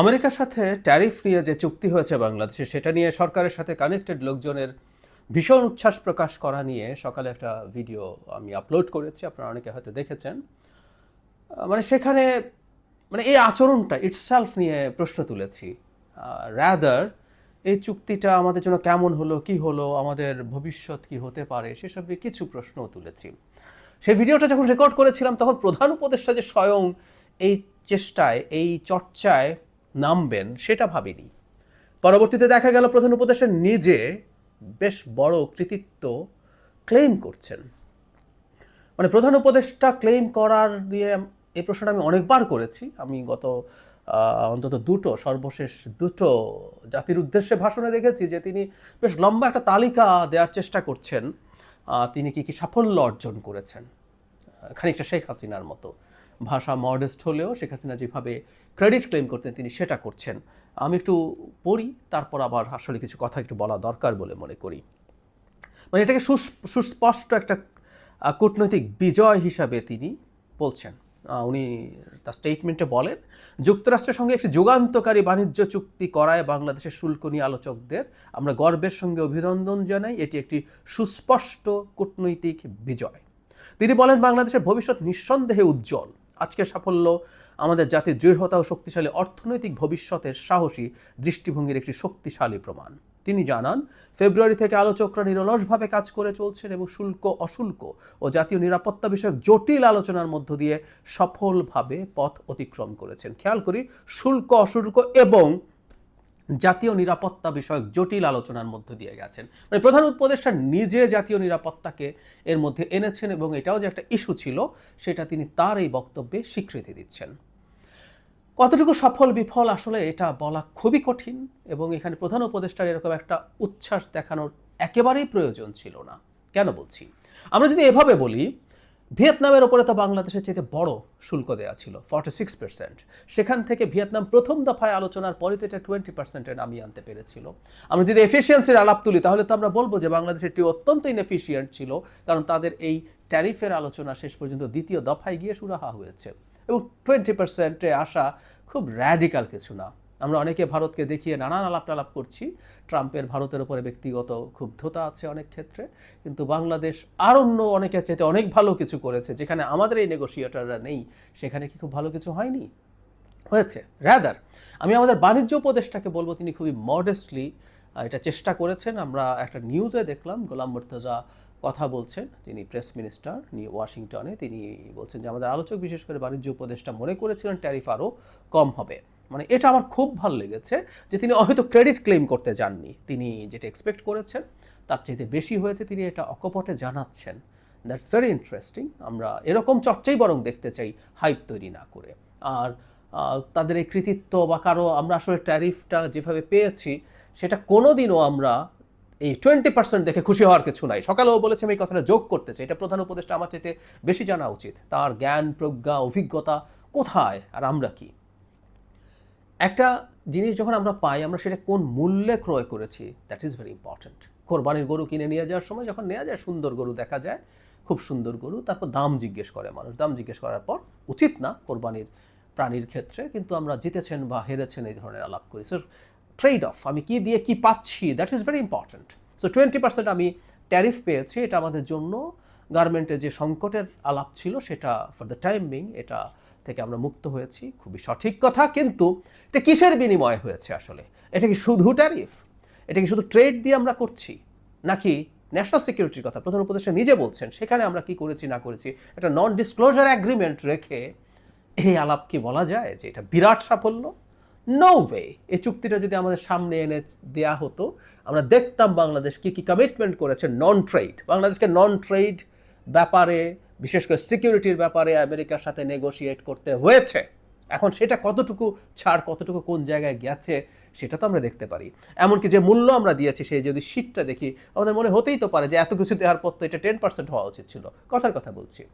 আমেরিকার সাথে ট্যারিফ নিয়ে যে চুক্তি হয়েছে বাংলাদেশে, সেটা নিয়ে সরকারের সাথে কানেক্টেড লোকজনের ভীষণ উচ্ছ্বাস প্রকাশ করা নিয়ে সকালে একটা ভিডিও আমি আপলোড করেছি, আপনারা অনেকে হয়তো দেখেছেন। মানে সেখানে মানে এই আচরণটা ইটসেলফ নিয়ে প্রশ্ন তুলেছি। র্যাদার এই চুক্তিটা আমাদের জন্য কেমন হলো, কি হলো, আমাদের ভবিষ্যৎ কি হতে পারে সেসব নিয়ে কিছু প্রশ্নও তুলেছি। সেই ভিডিওটা যখন রেকর্ড করেছিলাম, তখন প্রধান উপদেষ্টা যে স্বয়ং এই চেষ্টায়, এই চর্চায় নামবেন, সেটা ভাবিনি। পরবর্তীতে দেখা গেল প্রধান উপদেষ্টা নিজে বেশ বড় কৃতিত্ব ক্লেম করছেন। মানে প্রধান উপদেষ্টা ক্লেম করার দিয়ে এই প্রশ্নটা আমি অনেকবার করেছি। আমি গত অন্তত দুটো, সর্বশেষ দুটো জাতির উদ্দেশ্যে ভাষণে দেখেছি যে তিনি বেশ লম্বা একটা তালিকা দেওয়ার চেষ্টা করছেন। তিনি কি কি সাফল্য অর্জন করেছেন? খানিকটা শেখ হাসিনার মতো। ভাষা মডেস্ট হলেও শেখ হাসিনা যেভাবে ক্রেডিট ক্লেম করতেন, তিনি সেটা করছেন। আমি একটু পড়ি, তারপর আবার আসলে কিছু কথা একটু বলা দরকার বলে মনে করি। মানে এটাকে সুস- সুস্পষ্ট একটা কূটনৈতিক বিজয় হিসাবে তিনি বলছেন। উনি তার স্টেটমেন্টে বলেন, যুক্তরাষ্ট্রের সঙ্গে একটি যুগান্তকারী বাণিজ্য চুক্তি করায় বাংলাদেশের শুল্ক নিয়ে আলোচকদের আমরা গর্বের সঙ্গে অভিনন্দন জানাই। এটি একটি সুস্পষ্ট কূটনৈতিক বিজয়। তিনি বলেন, বাংলাদেশের ভবিষ্যৎ নিঃসন্দেহে উজ্জ্বল। আজকের সাফল্য, আমাদের জাতির দৃঢ়তা ও শক্তিশালী অর্থনৈতিক ভবিষ্যতের সাহসী দৃষ্টিভঙ্গির একটি শক্তিশালী প্রমাণ। তিনি জানান, ফেব্রুয়ারি থেকে আলোচকরা নিরলসভাবে কাজ করে চলছেন এবং শুল্ক, অশুল্ক ও জাতীয় নিরাপত্তা বিষয়ক জটিল আলোচনার মধ্য দিয়ে সফলভাবে পথ অতিক্রম করেছেন। খেয়াল করি, শুল্ক, অশুল্ক এবং জাতীয় নিরাপত্তা বিষয়ক জটিল আলোচনার মধ্য দিয়ে গেছেন। মানে প্রধান উপদেষ্টা নিজে জাতীয় নিরাপত্তাকে এর মধ্যে এনেছেন এবং এটাও যে একটা ইস্যু ছিল, সেটা তিনি তার এই বক্তব্যে স্বীকৃতি দিচ্ছেন। কতটুকু সফল, বিফল, আসলে এটা বলা খুবই কঠিন এবং এখানে প্রধান উপদেষ্টার এরকম একটা উচ্ছ্বাস দেখানোর একেবারেই প্রয়োজন ছিল না। কেন বলছি? আমরা যদি এভাবে বলি ভিয়েতনামের ওপরে তো বাংলাদেশের চেয়ে বড় শুল্ক দেওয়া ছিল ফর্টি সিক্স পার্সেন্ট সেখান থেকে ভিয়েতনাম প্রথম দফায় আলোচনার পরে তো এটা টোয়েন্টি পার্সেন্টে নামিয়ে আনতে পেরেছিল। আমরা যদি এফিসিয়েন্সির আলাপ তুলি, তাহলে তো আমরা বলব যে বাংলাদেশ এটি অত্যন্ত ইনএফিসিয়েন্ট ছিল, কারণ তাদের এই ট্যারিফের আলোচনা শেষ পর্যন্ত দ্বিতীয় দফায় গিয়ে সুরাহা হয়েছে। এবং টোয়েন্টি পার্সেন্টে আসা খুব র্যাডিক্যাল কিছু না। আমরা অনেকে ভারতকে দেখিয়ে নানান আলাপ টালাপ করছি। ট্রাম্পের ভারতের উপরে ব্যক্তিগত ক্ষুব্ধতা আছে অনেক ক্ষেত্রে, কিন্তু বাংলাদেশ আর অন্য অনেকের চাইতে অনেক ভালো কিছু করেছে, যেখানে আমাদের এই নেগোসিয়েটাররা নেই, সেখানে কি খুব ভালো কিছু হয়নি? হয়েছে। র্যাদার আমি আমাদের বাণিজ্য উপদেষ্টাকে বলব, তিনি খুবই মডেস্টলি এটা চেষ্টা করেছেন। আমরা একটা নিউজে দেখলাম, গোলাম মুর্তজা কথা বলছেন, তিনি প্রেস মিনিস্টার নিয়ে ওয়াশিংটনে, তিনি বলছেন যে, আমাদের আলোচক বিশেষ করে বাণিজ্য উপদেষ্টা মনে করেছিলেন ট্যারিফ আরও কম হবে। মানে এটা আমার খুব ভালো লেগেছে যে তিনি হয়তো ক্রেডিট ক্লেম করতে যাননি। তিনি যেটা এক্সপেক্ট করেছেন, তার চাইতে বেশি হয়েছে তিনি এটা অকপটে জানাচ্ছেন। দ্যাটস ভেরি ইন্টারেস্টিং আমরা এরকম চর্চাই বরং দেখতে চাই হাইপ তৈরি না করে। আর তাদের এই কৃতিত্ব বা কারও আমরা আসলে ট্যারিফটা যেভাবে পেয়েছি, সেটা কোনোদিনও আমরা এই টোয়েন্টি পার্সেন্ট দেখে খুশি হওয়ার কিছু নাই। সকালেও বলেছে আমি এই কথাটা যোগ করতে চাই। এটা প্রধান উপদেষ্টা আমার চাইতে বেশি জানা উচিত। তার জ্ঞান, প্রজ্ঞা, অভিজ্ঞতা কোথায় আর আমরা কি? একটা জিনিস যখন আমরা পাই, আমরা সেটা কোন মূল্যে ক্রয় করেছি দ্যাট ইজ ভেরি ইম্পর্ট্যান্ট কোরবানির গরু কিনে নিয়ে যাওয়ার সময় যখন নেওয়া যায়, সুন্দর গরু দেখা যায়, খুব সুন্দর গরু, তারপর দাম জিজ্ঞেস করে মানুষ। দাম জিজ্ঞেস করার পর উচিত না কোরবানির প্রাণীর ক্ষেত্রে, কিন্তু আমরা জিতেছেন বা হেরেছেন এই ধরনের আলাপ করি। সো ট্রেড অফ আমি কি দিয়ে কি পাচ্ছি that is very important so twenty percent আমি ট্যারিফ পেয়েছি, এটা আমাদের জন্য গার্মেন্টে যে সংকটের আলাপ ছিল সেটা ফর দ্য টাইম বিং এটা থেকে আমরা মুক্ত হয়েছি, খুবই সঠিক কথা, কিন্তু এটা কিসের বিনিময়ে হয়েছে আসলে? এটা কি শুধু ট্যারিফ এটা কি শুধু ট্রেড দিয়ে আমরা করছি? নাকি ন্যাশনাল সিকিউরিটির কথা প্রধান উপদেষ্টা নিজে বলছেন, সেখানে আমরা কি করেছি, না করেছি, একটা নন ডিসক্লোজার অ্যাগ্রিমেন্ট রেখে এই আলাপ কি বলা যায় যে এটা বিরাট সাফল্য? নো ওয়ে এই চুক্তিটা যদি আমাদের সামনে এনে দেয়া হতো, আমরা দেখতাম বাংলাদেশ কি কি কমিটমেন্ট করেছে নন ট্রেড বাংলাদেশকে নন ট্রেড ব্যাপারে, বিশেষ করে সিকিউরিটির ব্যাপারে আমেরিকার সাথে নেগোশিয়েট করতে হয়েছে। এখন সেটা কতটুকু ছাড়, কতটুকু কোন জায়গায় গেছে, সেটা তো আমরা দেখতে পারি। এমনকি যে মূল্য আমরা দিয়েছি, সেই যদি শীতটা দেখি, আমাদের মনে হতেই তো পারে যে এত কিছু দেওয়ার পর তো এটা টেন পার্সেন্ট হওয়া উচিত ছিল। কথার কথা বলছি।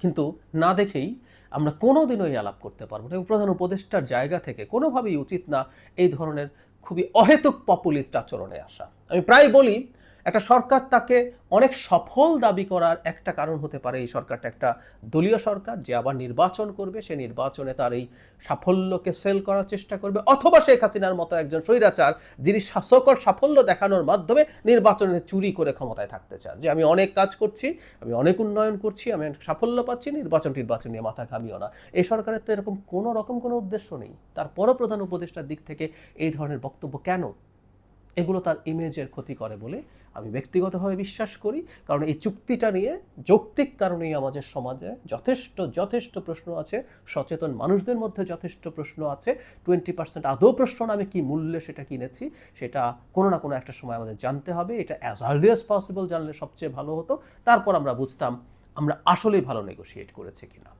কিন্তু না দেখেই আমরা কোনোদিনও এই আলাপ করতে পারব না। প্রধান উপদেষ্টার জায়গা থেকে কোনোভাবেই উচিত না এই ধরনের খুবই অহেতুক পপুলিস্ট আচরণে আসা। আমি প্রায় বলি একটা সরকার তাকে অনেক সফল দাবি করার একটা কারণ হতে পারে। এই সরকারটা একটা দলীয় সরকার, যে আবার নির্বাচন করবে, সে নির্বাচনে তার এই সাফল্যকে সেল করার চেষ্টা করবে। অথবা শেখ হাসিনার মতো একজন স্বৈরাচার, যিনি সকল সাফল্য দেখানোর মাধ্যমে নির্বাচনে চুরি করে ক্ষমতায় থাকতে চান। যে আমি অনেক কাজ করছি, আমি অনেক উন্নয়ন করছি, আমি অনেক সাফল্য পাচ্ছি, নির্বাচন টির্বাচন নিয়ে মাথা ঘামিও না। এই সরকারের তো এরকম কোনো রকম কোনো উদ্দেশ্য নেই। তারপরও প্রধান উপদেষ্টার দিক থেকে এই ধরনের বক্তব্য কেন? এগুলো তার ইমেজের ক্ষতি করে বলে আমি ব্যক্তিগতভাবে বিশ্বাস করি, কারণ এই চুক্তিটা নিয়ে যৌক্তিক কারণেই আমাদের সমাজে যথেষ্ট যথেষ্ট প্রশ্ন আছে, সচেতন মানুষদের মধ্যে যথেষ্ট প্রশ্ন আছে টোয়েন্টি পার্সেন্ট আদৌ প্রশ্ন আমি কী মূল্যে সেটা কিনেছি, সেটা কোনো না কোনো একটা সময় আমাদের জানতে হবে, এটা অ্যাজ আর্লি অ্যাজ পসিবল জানলে সবচেয়ে ভালো হতো, তারপর আমরা বুঝতাম আমরা আসলেই ভালো নেগোশিয়েট করেছি কিনা।